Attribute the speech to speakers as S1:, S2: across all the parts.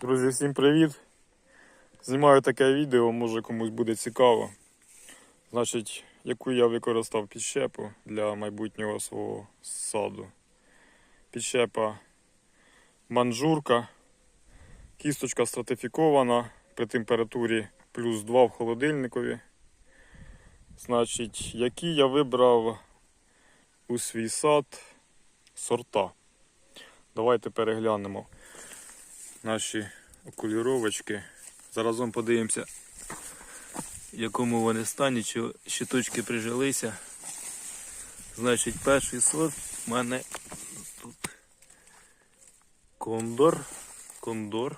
S1: Друзі, всім привіт! Знімаю таке відео, може комусь буде цікаво. Значить, яку я використав підщепу для майбутнього свого саду. Підщепа манжурка, кісточка стратифікована при температурі плюс 2 в холодильникові. Значить, які я вибрав у свій сад сорта. Давайте переглянемо наші окуліровочки. Заразом подивимося, в якому вони стані, чи щиточки прижилися. Значить, перший сорт в мене тут кондор. Кондор.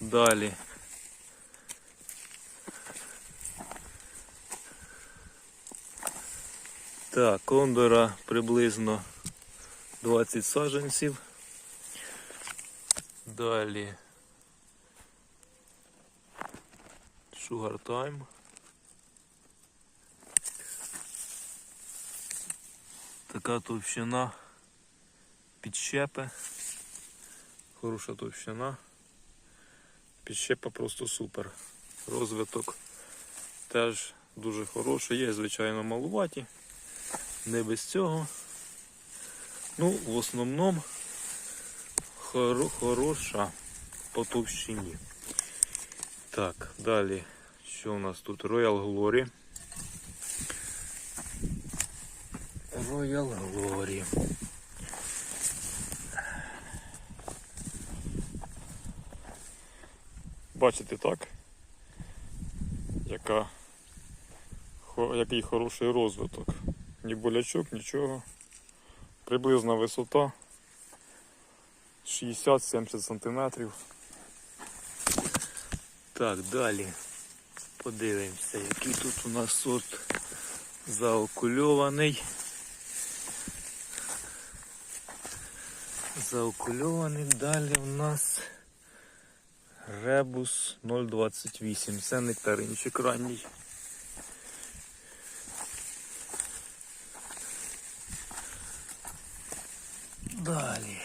S1: Далі. Так, кондора приблизно 20 саджанців. Далі Sugar Time. Така товщина підщепи. Хороша товщина. Підщепа просто супер. Розвиток теж дуже хороший. Є, звичайно, малуваті. Не без цього. Ну, в основному хоро- хороша по товщині. Так, далі. Що у нас тут? Royal Glory. Royal Glory. Бачите так? Яка, хо- який хороший розвиток. Ні болячок, нічого. Приблизна висота 60-70 сантиметрів. Так, далі подивимося, який тут у нас сорт заокульований. Заокульований. Далі у нас Ребус 028. Це нектаринчик ранній. Далі.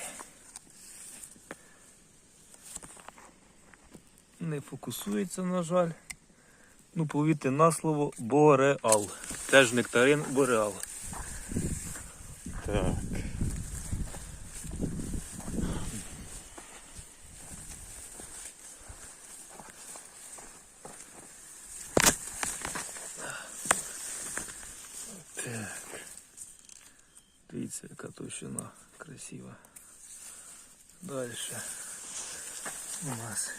S1: Не фокусується, на жаль. Ну, повірте на слово Бореал. Теж нектарин Бореал. Так. Так. Дивіться, яка товщина красива. Далі у нас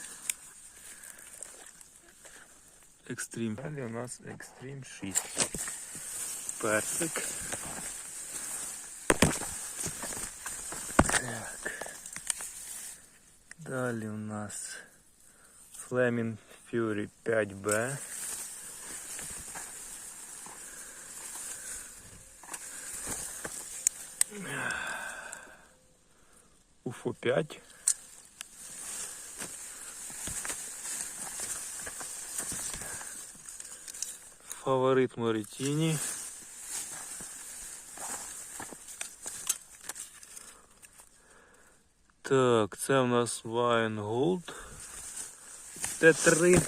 S1: Екстрім. Далі у нас Екстрім 6. Персик. Так. Далі у нас Flaming Fury 5B. Уфо 5. Фаворит Морітіні. Так, це у нас Wine Gold. Т3.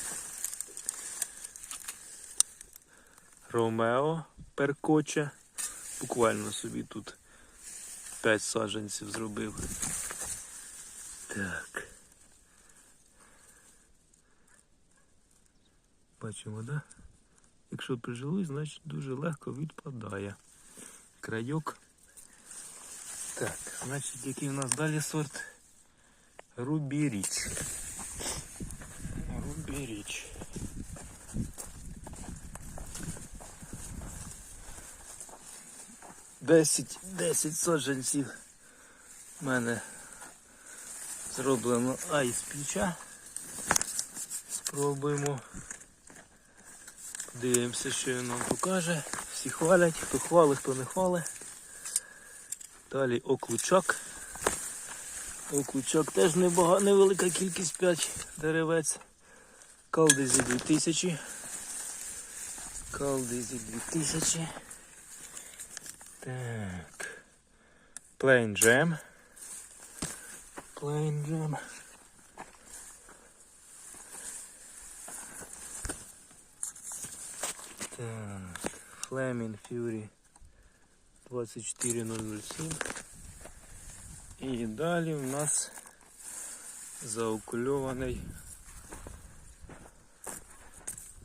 S1: Ромео Перкоче. Буквально собі тут 5 саджанців зробив. Так. Бачимо, да? Якщо прижилось, значить дуже легко відпадає. Крайок. Так, значить, який у нас далі сорт? Рубі. 10 10 саджанців в мене зроблено а із плеча. Спробуємо. Дивимося, що він нам покаже. Всі хвалять, хто хвалить, хто не хвалить. Далі оклучок. Оклучок теж небага, невелика кількість 5 деревець. Калдизі 2000. Калдизі 2000. Так. Plain Jam. Plain Jam. Так, Flaming Fury 24007. І далі в нас заокульований.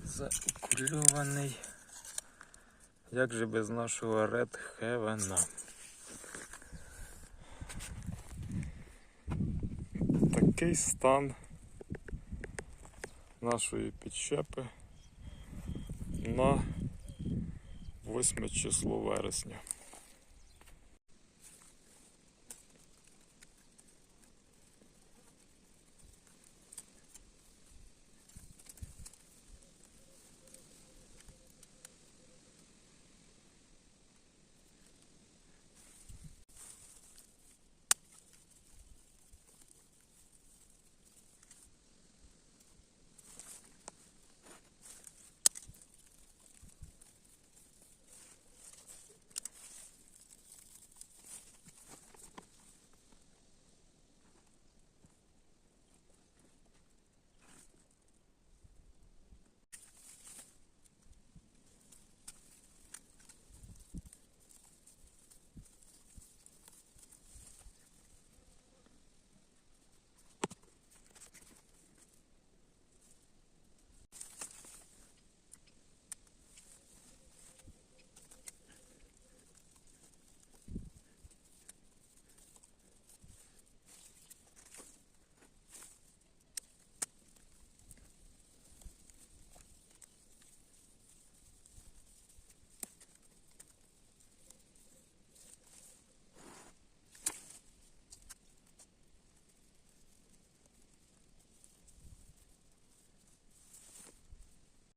S1: Заокульований. Як же без нашого Red Heaven? Такий стан нашої підщепи на 8 число вересня.